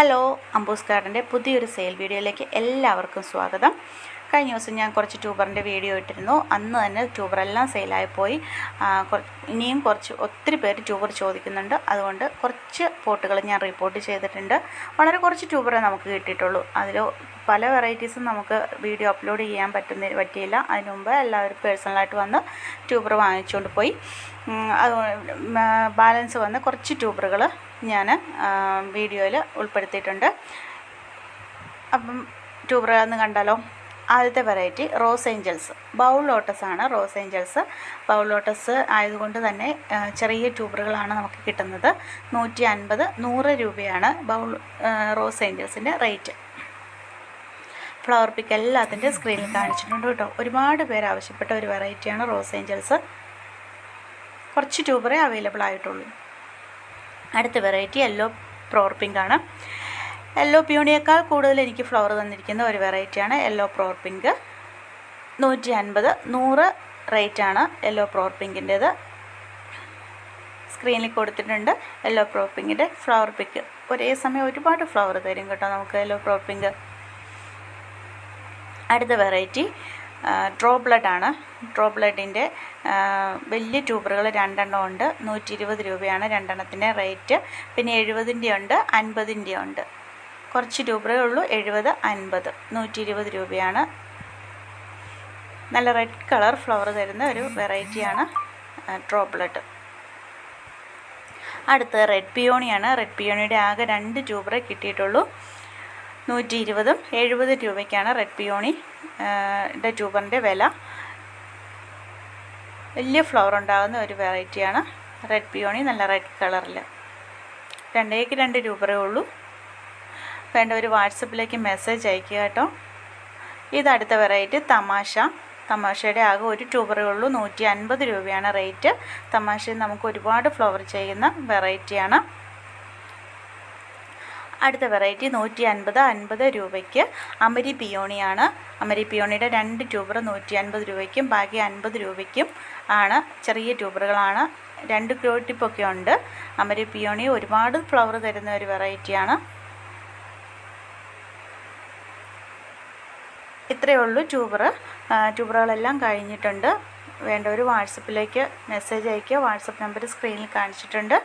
Hello അംബൂസ് ഗാർഡന്റെ പുതിയൊരു sale വീഡിയോയിലേക്ക് എല്ലാവർക്കും സ്വാഗതം. കഴിഞ്ഞ ദിവസം ഞാൻ കുറച്ച് ട്യൂബറിന്റെ വീഡിയോ ഇട്ടിരുന്നു. അന്ന് തന്നെ ട്യൂബറെല്ലാം സെയിലായി പോയി. ഇനിയും കുറച്ച് ഒത്തിരി പേര് ട്യൂബർ ചോദിക്കുന്നുണ്ട്. അതുകൊണ്ട് കുറച്ച് പോട്ടുകൾ ഞാൻ റിപ്പോർട്ട് ചെയ്തിട്ടുണ്ട്. വളരെ കുറച്ച് ട്യൂബറേ നമുക്ക് കിട്ടിയിട്ടുള്ളൂ. അതിൽ പല വെറൈറ്റീസും നമുക്ക് വീഡിയോ അപ്ലോഡ് ചെയ്യാൻ പറ്റുന്ന പറ്റിയില്ല. അതിന് മുമ്പ് എല്ലാവരും പേഴ്സണലായിട്ട് വന്ന് ട്യൂബർ വാങ്ങിച്ചുകൊണ്ട് പോയി. അത് ബാലൻസ് വന്ന് കുറച്ച് ട്യൂബറുകൾ ഞാൻ വീഡിയോയിൽ ഉൾപ്പെടുത്തിയിട്ടുണ്ട്. അപ്പം ട്യൂബർ കണ്ടാലോ? ആദ്യത്തെ variety rose angels. Bowl lotus ആണ് റോസ് ഏഞ്ചൽസ്. ബൗൾ ലോട്ടസ് ആയതുകൊണ്ട് തന്നെ ചെറിയ ട്യൂബറുകളാണ് നമുക്ക് കിട്ടുന്നത്. നൂറ്റി അൻപത് നൂറ് രൂപയാണ് ബൗൾ റോസ് ഏഞ്ചൽസിന്റെ റേറ്റ്. ഫ്ലവർ പിക്ക് എല്ലാത്തിന്റെ സ്ക്രീനിൽ കാണിച്ചിട്ടുണ്ട് കേട്ടോ. ഒരുപാട് പേര് ആവശ്യപ്പെട്ട ഒരു വെറൈറ്റിയാണ് റോസ് ഏഞ്ചൽസ്. കുറച്ച് ട്യൂബറേ അവൈലബിൾ ആയിട്ടുള്ളൂ. അടുത്ത വെറൈറ്റി യെല്ലോ പ്രോർ പിങ്ക് ആണ്. യെല്ലോ പ്യൂണിയേക്കാൾ കൂടുതൽ എനിക്ക് ഫ്ലവർ തന്നിരിക്കുന്ന ഒരു വെറൈറ്റിയാണ് യെല്ലോ പ്രോർ പിങ്ക് നൂറ്റി അൻപത് നൂറ് റേറ്റാണ് യെല്ലോ പ്രോർ പിങ്കിന്റേത് സ്ക്രീനിൽ കൊടുത്തിട്ടുണ്ട് യെല്ലോ പ്രോർ പിങ്കിന്റെ ഫ്ലവർ പിക്ക് ഒരേ സമയം ഒരുപാട് ഫ്ലവർ തരും കേട്ടോ നമുക്ക് യെല്ലോ പ്രോർ പിങ്ക് അടുത്ത വെറൈറ്റി ഡ്രോ ഡ്രോപ്ലെറ്റിന്റെ വലിയ ട്യൂബറുകൾ രണ്ടെണ്ണം ഉണ്ട്. നൂറ്റി ഇരുപത് രൂപയാണ് രണ്ടെണ്ണത്തിന്റെ റേറ്റ് പിന്നെ എഴുപതിന്റെ ഉണ്ട് അൻപതിന്റെ ഉണ്ട്. കുറച്ച് ട്യൂബറേ ഉള്ളൂ എഴുപത് അൻപത്. നൂറ്റി ഇരുപത് രൂപയാണ്. നല്ല റെഡ് കളർ ഫ്ലവർ തരുന്ന ഒരു വെറൈറ്റിയാണ് ഡ്രോ ബ്ലഡ് അടുത്ത് റെഡ് പിയോണിയാണ് റെഡ് പിയോണിയുടെ ആകെ രണ്ട് ട്യൂബറേ കിട്ടിയിട്ടുള്ളൂ. നൂറ്റി ഇരുപതും എഴുപത് രൂപയ്ക്കാണ് റെഡ് പിയോണി ന്റെ ട്യൂബറിന്റെ വില. വലിയ ഫ്ലവർ ഉണ്ടാകുന്ന ഒരു വെറൈറ്റിയാണ് റെഡ് പിയോണി നല്ല റെഡ് കളറിൽ രണ്ടേക്ക് രണ്ട് രൂപയേ ഉള്ളൂ. വേണ്ട ഒരു വാട്സപ്പിലേക്ക് മെസ്സേജ് അയക്കുക കേട്ടോ. ഇത് അടുത്ത വെറൈറ്റി തമാശ. തമാശയുടെ ആകെ ഒരു ട്യൂബറേ ഉള്ളൂ. നൂറ്റി അൻപത് രൂപയാണ് റേറ്റ് തമാശയിൽ നമുക്ക് ഒരുപാട് ഫ്ലവർ ചെയ്യുന്ന വെറൈറ്റിയാണ് അടുത്ത വെറൈറ്റി നൂറ്റി അൻപത് അൻപത് രൂപയ്ക്ക് അമരി പിയോണിയാണ്. അമരി പിയോണിയുടെ രണ്ട് ട്യൂബർ നൂറ്റി അൻപത് രൂപയ്ക്കും ബാക്കി അൻപത് രൂപയ്ക്കും ആണ് ചെറിയ ട്യൂബറുകളാണ്. രണ്ട് ക്രോ ടിപ്പൊക്കെ ഉണ്ട്. അമരി പിയോണി ഒരുപാട് ഫ്ലവർ തരുന്ന ഒരു വെറൈറ്റിയാണ്. ഇത്രയേ ഉള്ളൂ ട്യൂബർ ട്യൂബറുകളെല്ലാം കഴിഞ്ഞിട്ടുണ്ട്. വേണ്ട ഒരു വാട്സപ്പിലേക്ക് മെസ്സേജ് അയയ്ക്കുക വാട്സപ്പ് നമ്പർ സ്ക്രീനിൽ കാണിച്ചിട്ടുണ്ട്.